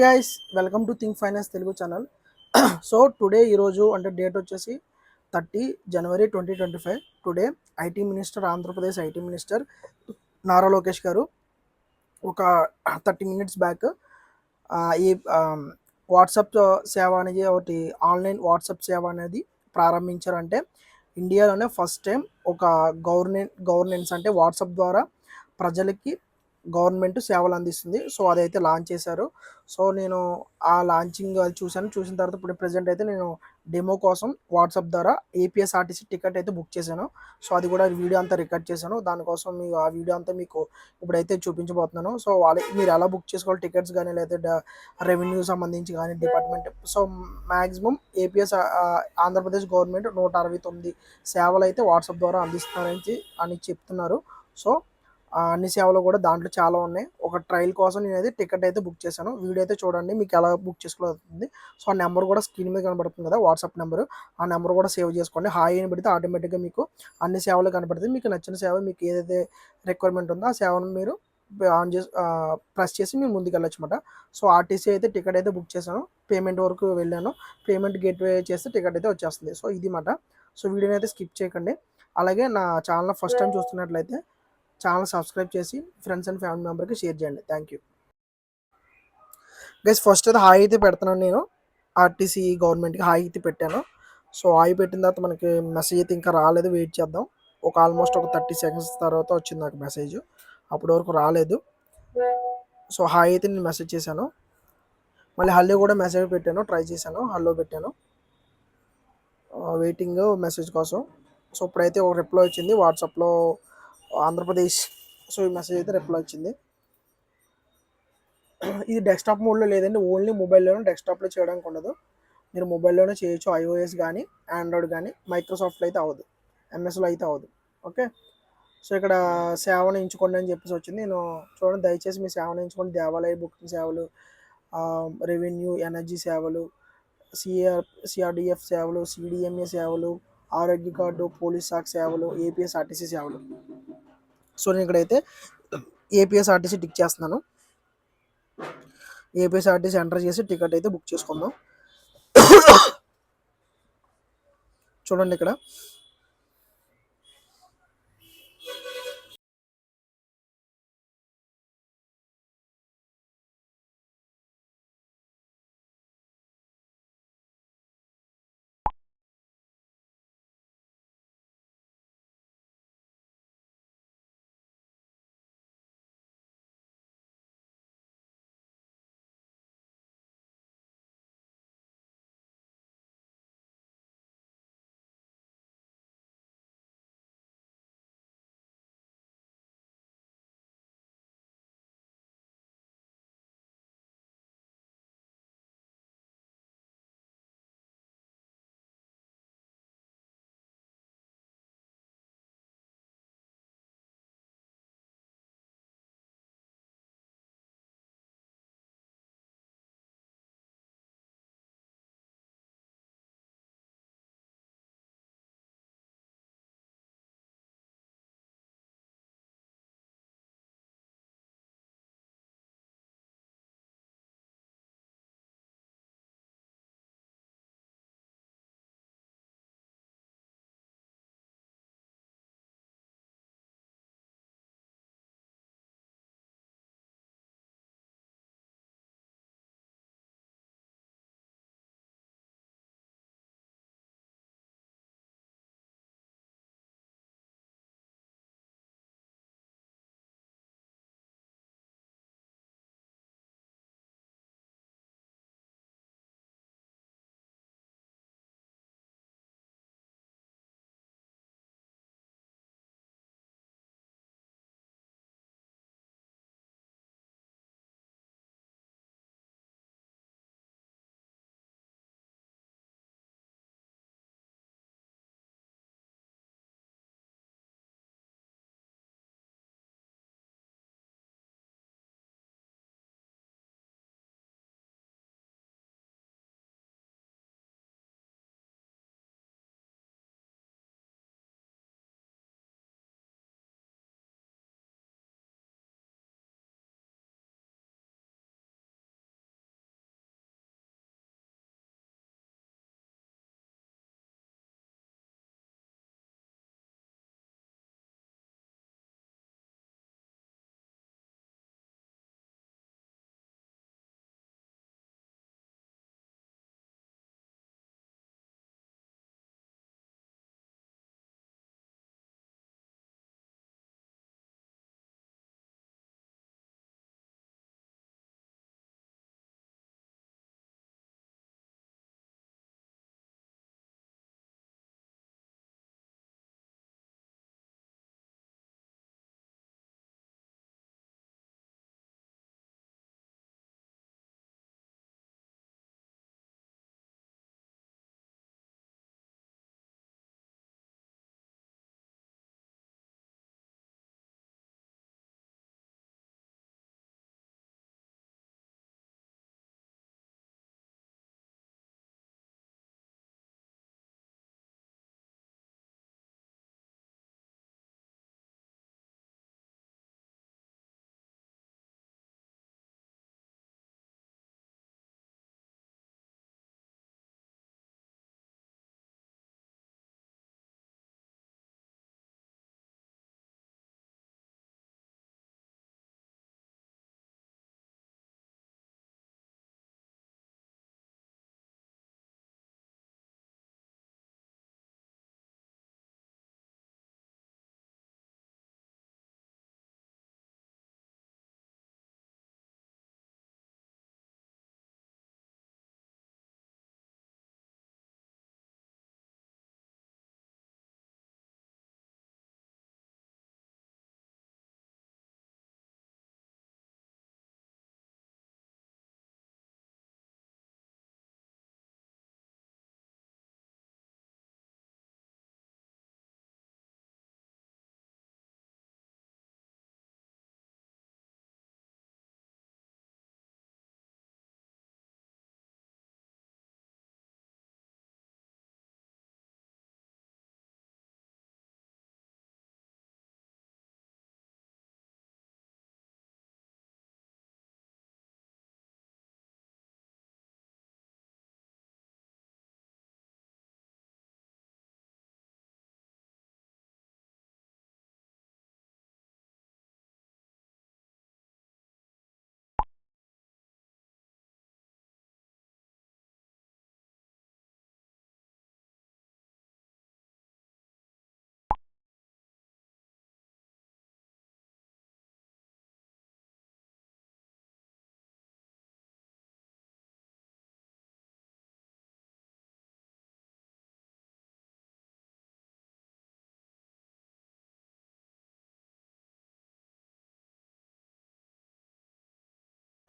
Guys welcome to think finance Telugu channel so today ఈరోజు అంటే date వచ్చేసి thirty January twenty twenty five today IT minister Andhra Pradesh IT minister Nara Lokesh గారు ఒక thirty minutes back ఈ WhatsApp సేవ అనేది ఒకటి online WhatsApp సేవ అనేది ప్రారంభించారంటే ఇండియాలోనే ఫస్ట్ టైం ఒక గవర్నెంట్ గవర్నెన్స్ అంటే వాట్సాప్ ద్వారా ప్రజలకి గవర్నమెంట్ సేవలు అందిస్తుంది. సో అదైతే లాంచ్ చేశారు. సో నేను ఆ లాంచింగ్ అది చూశాను. చూసిన తర్వాత ఇప్పుడు ప్రజెంట్ అయితే నేను డెమో కోసం వాట్సాప్ ద్వారా ఏపీఎస్ఆర్టీసీ టికెట్ అయితే బుక్ చేశాను. సో అది కూడా వీడియో అంతా రికార్డ్ చేశాను. దానికోసం మీకు ఆ వీడియో అంతా మీకు ఇప్పుడైతే చూపించబోతున్నాను. సో వాళ్ళ మీరు ఎలా బుక్ చేసుకోవాలి టికెట్స్ కానీ లేదా రెవెన్యూ సంబంధించి కానీ department. So maximum APS Andhra Pradesh government నూట అరవై తొమ్మిది సేవలు అయితే వాట్సాప్ ద్వారా అందిస్తున్నారని అని చెప్తున్నారు. సో అన్ని సేవలు కూడా దాంట్లో చాలా ఉన్నాయి. ఒక ట్రయల్ కోసం నేను అయితే టికెట్ అయితే బుక్ చేశాను. వీడియో అయితే చూడండి మీకు ఎలా బుక్ చేసుకోవాలి సో ఆ నెంబర్ కూడా స్క్రీన్ మీద కనబడుతుంది కదా వాట్సాప్ నెంబర్. ఆ నెంబర్ కూడా సేవ్ చేసుకోండి. హాయ్ అని పెడితే ఆటోమేటిక్గా మీకు అన్ని సేవలు కనబడుతుంది మీకు నచ్చిన సేవ మీకు ఏదైతే రిక్వైర్మెంట్ ఉందో ఆ సేవను మీరు ఆన్ చేసి ప్రెస్ చేసి మీరు ముందుకు అనమాట సో ఆర్టీసీ అయితే టికెట్ అయితే బుక్ చేశాను. పేమెంట్ వరకు వెళ్ళాను. పేమెంట్ గేట్వే చేస్తే టికెట్ అయితే వచ్చేస్తుంది. సో ఇది మాట సో వీడియోని అయితే స్కిప్ చేయకండి. అలాగే నా ఛానల్ ఫస్ట్ టైం చూస్తున్నట్లయితే ఛానల్ సబ్స్క్రైబ్ చేసి ఫ్రెండ్స్ అండ్ ఫ్యామిలీ మెంబర్కి షేర్ చేయండి. Thank you. గైస్ ఫస్ట్ అయితే హాయి అయితే పెడుతున్నాను నేను. ఆర్టీసీ గవర్నమెంట్కి హాయి అయితే పెట్టాను. సో హాయి పెట్టిన తర్వాత మనకి మెసేజ్ అయితే ఇంకా రాలేదు. వెయిట్ చేద్దాం. ఒక ఆల్మోస్ట్ ఒక థర్టీ సెకండ్స్ తర్వాత వచ్చింది నాకు మెసేజ్. అప్పటి వరకు రాలేదు. సో హాయ్ అయితే నేను మెసేజ్ చేశాను. మళ్ళీ హల్లో కూడా మెసేజ్ పెట్టాను. ట్రై చేశాను. హల్లో పెట్టాను. వెయిటింగ్ మెసేజ్ కోసం. సో ఇప్పుడైతే ఒక రిప్లై వచ్చింది. వాట్సాప్లో ఆంధ్రప్రదేశ్. సో ఈ మెసేజ్ అయితే రిప్లై వచ్చింది. ఇది డెస్క్టాప్ మోడ్లో లేదండి ఓన్లీ మొబైల్లోనే డెస్క్టాప్లో చేయడానికి ఉండదు. మీరు మొబైల్లోనే చేయొచ్చు ఐఓఎస్ కానీ ఆండ్రాయిడ్ కానీ మైక్రోసాఫ్ట్లో అయితే అవ్వదు. ఎంఎస్లో అయితే అవ్వదు. ఓకే? సో ఇక్కడ సేవను ఎంచుకోండి అని చెప్పేసి వచ్చింది. నేను చూడండి దయచేసి మీ సేవను ఎంచుకోండి. దేవాలయ బుకింగ్ సేవలు రెవెన్యూ ఎనర్జీ సేవలు సిఆర్ సిఆర్డిఎఫ్ సేవలు సిడిఎంఏ సేవలు ఆరోగ్య కార్డు పోలీస్ శాఖ సేవలు ఏపీఎస్ఆర్టీసీ సేవలు. సో నేను ఇక్కడైతే ఏపీఎస్ఆర్టీసీ టిక్ చేస్తున్నాను. ఏపీఎస్ఆర్టీసీ ఎంటర్ చేసి టికెట్ అయితే బుక్ చేసుకుందాం. చూడండి ఇక్కడ.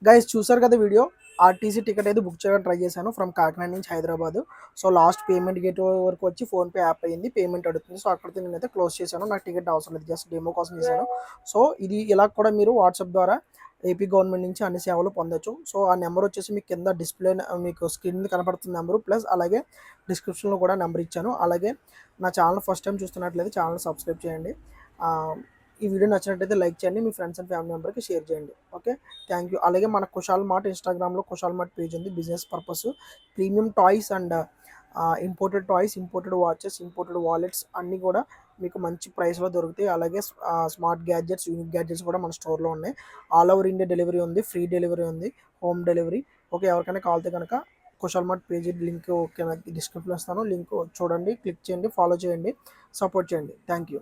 గైస్ చూసారు కదా వీడియో? ఆర్టీసీ టికెట్ అయితే బుక్ చేయడానికి ట్రై చేశాను ఫ్రమ్ కాకినాడ నుంచి Hyderabad. So last payment gate వరకు వచ్చి ఫోన్పే యాప్ అయింది పేమెంట్ అడుగుతుంది. సో అక్కడితో నేనైతే క్లోజ్ చేశాను. నాకు టికెట్ అవసరం లేదు జస్ట్ డెమో కోసం చేశాను. సో ఇది ఇలా కూడా మీరు వాట్సాప్ ద్వారా ఏపీ గవర్నమెంట్ నుంచి అన్ని సేవలు పొందొచ్చు. సో ఆ నెంబర్ వచ్చేసి మీకు కింద డిస్ప్లే మీకు స్క్రీన్ మీద కనపడుతున్న నెంబరు ప్లస్ అలాగే డిస్క్రిప్షన్లో కూడా నెంబర్ ఇచ్చాను. అలాగే నా ఛానల్ ఫస్ట్ టైం చూస్తున్నట్లయితే ఛానల్ సబ్స్క్రైబ్ చేయండి. ఈ వీడియో నచ్చినట్టయితే లైక్ చేయండి మీ ఫ్రెండ్స్ అండ్ ఫ్యామిలీ మెంబర్కి షేర్ చేయండి. ఓకే? థ్యాంక్ యూ అలాగే మన కుషాల్ మార్ట్ ఇన్స్టాగ్రామ్లో కుషాల్ మార్ట్ పేజ్ ఉంది business purpose. Premium toys and imported toys imported watches imported wallets అన్నీ కూడా మీకు మంచి ప్రైస్లో దొరుకుతాయి. అలాగే స్మార్ట్ గ్యాడ్జెట్స్ యూనిక్ గ్యాడ్జెట్స్ కూడా మన స్టోర్లో ఉన్నాయి. ఆల్ ఓవర్ ఇండియా డెలివరీ ఉంది ఫ్రీ డెలివరీ ఉంది హోమ్ డెలివరీ ఓకే? ఎవరికైనా కావాలితే కనుక Kushal mart page link okay డిస్క్రిప్షన్లో ఇస్తాను. లింక్ చూడండి క్లిక్ చేయండి ఫాలో చేయండి సపోర్ట్ చేయండి. Thank you